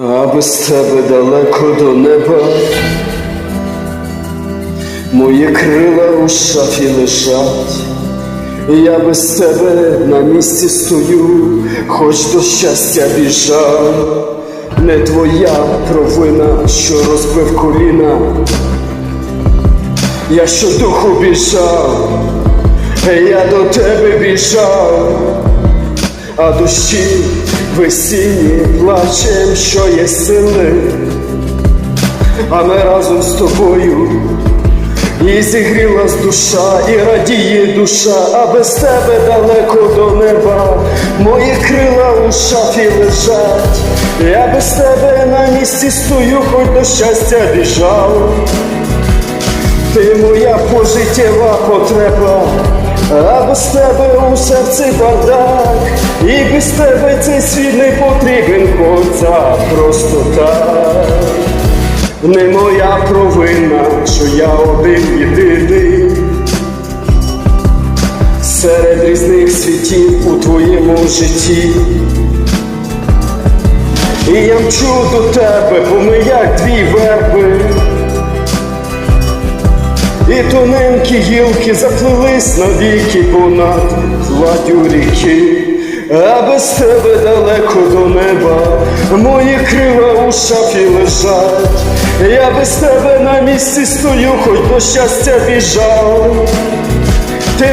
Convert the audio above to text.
А без тебе далеко до неба, мої крила у шафі лежать, я без тебе на місці стою, хоч до щастя біжав, не твоя провина, що розбив коліна, я щодуху біжав, я до тебе біжав а душі весінні плачем, що є сили, а ми разом з тобою. І зігрілась душа, і радіє душа, а без тебе далеко до неба, мої крила у шафі лежать, я без тебе на місці стою, хоч до щастя біжав. Ти моя пожиттєва потреба, а без тебе у серці бардак, і без тебе цей світ не потрібен, хоч це просто так. Не моя провина, що я один єдиний серед різних світів у твоєму житті. І я мчу до тебе, бо ми як дві верби. І тоненькі гілки заплились навіки понад гладдю ріки, а без тебе далеко до неба, мої крила у шафі лежать, я без тебе на місці стою, хоч до щастя біжав.